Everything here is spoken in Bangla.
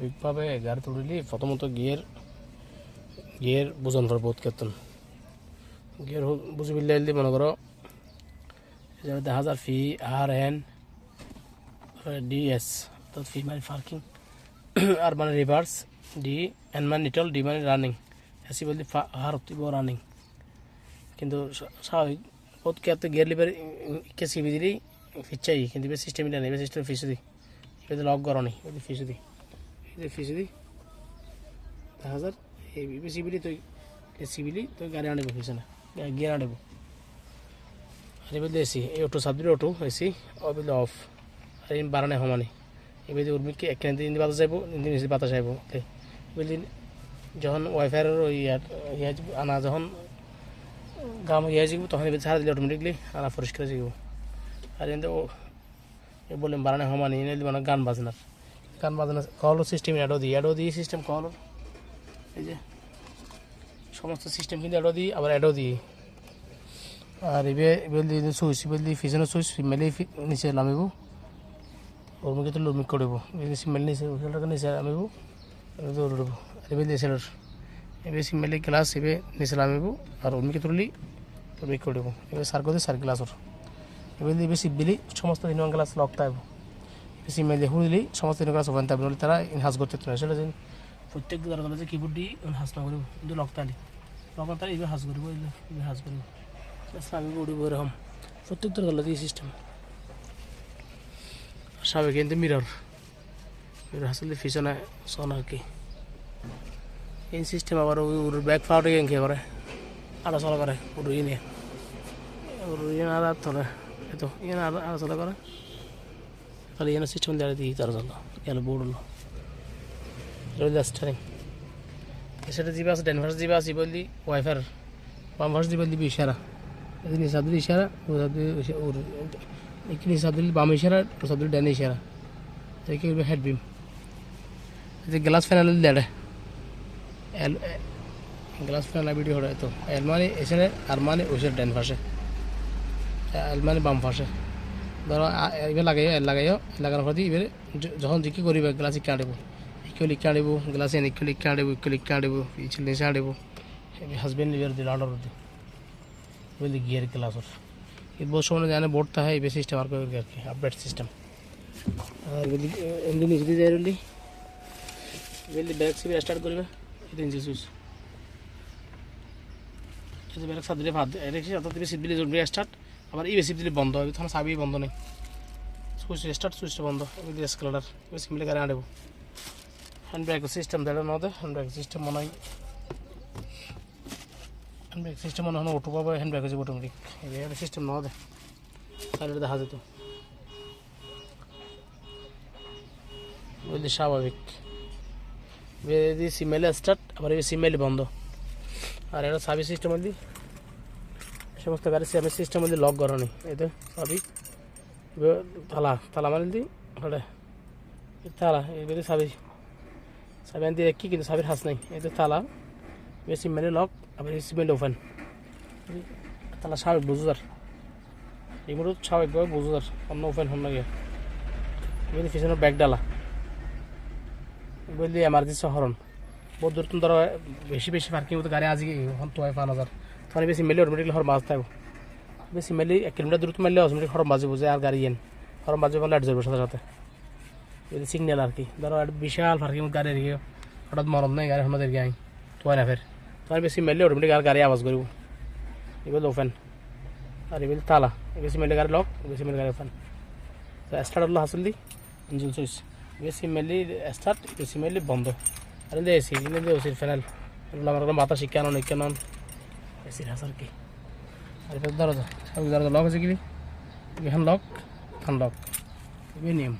স্বাভাবিকভাবে গাড়ি তুলিলি প্রথমত গিয়ের গিয়ের বোঝন পর বোধ কেতন গিয়ের বুঝি বিল্লাইলি মনে করো দেখা যায় P R N D S অর্থাৎ ফি মানে পার্কিং আর মানে রিভার্স ডি এন মানে নিটল ডি মানে রানিং এসি বলতে হার হতিব রানিং কিন্তু স্বা- স্বাভাবিক বোধ কেতে গিয়ার লিভার কে সিবি দিলেই ফিচাই কিন্তু এবার সিস্টেম এটা নেই সিস্টেম ফিস দিই লক করনি এবার ফিস দিই এই ফিস দিই দেখা হাজার এই সিবিলি তুই সিবিলি তুই গাড়ি আনব ফিস না? গিয়ার আনব। আর এবার এসি এই অটো সাবদিলে অটো এসি অবিল অফ। আর এই বারানে সমানে এবার উর্মিকে একখানে দিন বাতাস যাইব দিন এসি বাতাস যাইব বুঝলি যখন ওয়াইফাইয়ের ইয়া ইয়া আনা, যখন গাম ইয়া যাব তখন এবার ছাড়া দিলে অটোমেটিকলি আনা পরিষ্কার যাব আর এতে ও এ বললাম বারানে সমানে, এনে মানে গান বাজনার গান বাজনা কলর সিস্টেম অ্যাডো দিই। অ্যাডো দিই সিস্টেম কলর। এই যে, সমস্ত সিস্টেম কিন্তু অ্যাডো দিই, আবার অ্যাডো দিই। আর এবে, এবার দিয়ে সুইচ। এবার দিয়ে ফিজনের সুইচ, মেলে নিচে নামিব। ওর মুখে তো লুমিক করব সিমেল নিচে ওইটাকে নিচে নামিব। দৌড়ব আর এবার দিয়ে সেটার এবার সিমেলে গ্লাস এবে নিচে নামিব। আর ওর মুখে তুললি লুমিক করব এবার সার করে সার গ্লাসর এবার দিয়ে বেশি বিলি সমস্ত তিন গ্লাস লক থাকব বেশি মেলে হুড়িলি সমস্ত ওপেন থাকবে নাহলে তারা ইনহাস করতে পারে সেটা যে প্রত্যেক দরকার যে কিবোর্ড দিয়ে ইনহাস না করব কিন্তু লক তালি। লক তালি এবার হাস করব এবার হাস করব স্বাভাবিক উড়িব এরকম প্রত্যেক দরকার দিয়ে সিস্টেম স্বাভাবিক কিন্তু মিরর মিরর আসলে পিছনে সন আর কি। এই সিস্টেম আবার ওই ওর ব্যাক খেয়ে করে আড়া চলা করে, ওর ইয়ে নিয়ে। ওর ইয়ে আড়া ধরে, এতো ইয়ে আড়া চলা করে। তাহলে ইয়ে সিস্টেম দেওয়া দিই তার জন্য গেল বোর্ড হলো। এটা স্টারিং সেটা যাবে আছে ডেনভার্স যাবে আছে বললি ওয়াইফার বামভার্স যাবে দিবি ইশারা এদিন হিসাবদিল ইশারা ও সাবদিল ওর এখানে হিসাবদিল বাম ও সাবদিল ডান ইশারা। এদিকে হেড বিম এদিকে গ্লাস ফ্যানাল দেড়ে এল গ্লাস ফ্যানাল ভিডিও হরে তো এল মানে এসে আর মানে ওইসের ডান পাশে এল মানে বাম পাশে। ধরো এবার লাগাইও লাগাইও লাগানোর পর দিয়ে এবারে যখন জিকি করিবে, গ্লাস ইকে আনব। ইকে লিখে আনব, গ্লাস এনে ইকে লিখে আনব, ইকে লিখে আনব ইচ্ছে নিচে আনব। হাজবেন্ড লিভার দিল অর্ডার দিল বলি গিয়ার ক্লাসর এই বছর মানে জানে বোর্ডটা হয় বেশি সিস্টেম আর করে আর কি আপডেট সিস্টেম আর বলি ইঞ্জিন ইজি যাই রলি বলি ব্যাক সিবি স্টার্ট করবে এটা ইঞ্জিন সুইচ ব্যাক সাথে দিলে ভাত এটা অত দিলে সিট দিলে স্টার্ট আবার এই বেশি দিলে বন্ধ হবে। তখন সাবি বন্ধ নেই। সুইচ স্টার্ট সুইচটা বন্ধ। এগুলি এসকেলার বেশি মিলে গাড়ি আনব। হ্যান্ড ব্রেক সিস্টেম দেড় নদে হ্যান্ড ব্রেক সিস্টেম মনে হয় হ্যান্ড সিস্টেম মনে হয় অটো পাবে হ্যান্ড ব্রেক হচ্ছে অটোমেটিক সিস্টেম না দে। তাহলে দেখা যেত। বুঝলি স্বাভাবিক। সিমেলে স্টার্ট আবার সিমেলে বন্ধ। আর এটা সাবি সিস্টেম মধ্যে সমস্ত গাড়ি সাবি সিস্টেম মধ্যে লক করানি। এতে সাবি এবার তালা তালা মানে দি ওটা তালা এবারে সাবি সাবি আনতে কি কিন্তু সাবির হাস নাই। এতে তালা এবার সিমেলে লক আবার এই সিমেলে ওপেন তাহলে স্বাভাবিক বুঝো আর এগুলো স্বাভাবিকভাবে বুঝো আর অন্য ওপেন হন গিয়ে এগুলি পিছনে ব্যাগ ডালা বললি এমার্জেন্সি হরন বহুত দূর ধরো, বেশি বেশি পার্কিং গাড়ি আজকে হন তো পাঁচ হাজার। তখন বেশি মেলে অটোমেটিকলি হর মাছ থাকব বেশি মেলে এক কিলোমিটার দূরত্ব মেলে অটোমেটিক হরম বাজে বুঝে আর গাড়ি এন হরম বাজে লাইট জ্বলবে সাথে সাথে যদি সিগন্যাল আর কি ধরো একটা বিশাল পার্কিং গাড়ি এদিকে হঠাৎ মরম নাই গাড়ি আমাদের গাই তো না ফের তখন বেশি মেলে অটোমেটিক আর গাড়ি আওয়াজ করব এগুলো ওপেন আর এগুলো তালা বেশি মেলে গাড়ি লক বেশি মেলে গাড়ি ওপেন তো স্টার্ট হলো হাসিল দি ইঞ্জিন সুইচ বেশি মেলি স্টার্ট বেশি মেলি বন্ধ আর এলে এসি এলে ওসির ফ্যানেল এগুলো আমার মাথা শিক্ষা আনো নিক্ষা নন এসির হাসার কি আর এটা দরজা দরজা লক আছে কি এখান লক খান লক এই নিয়ম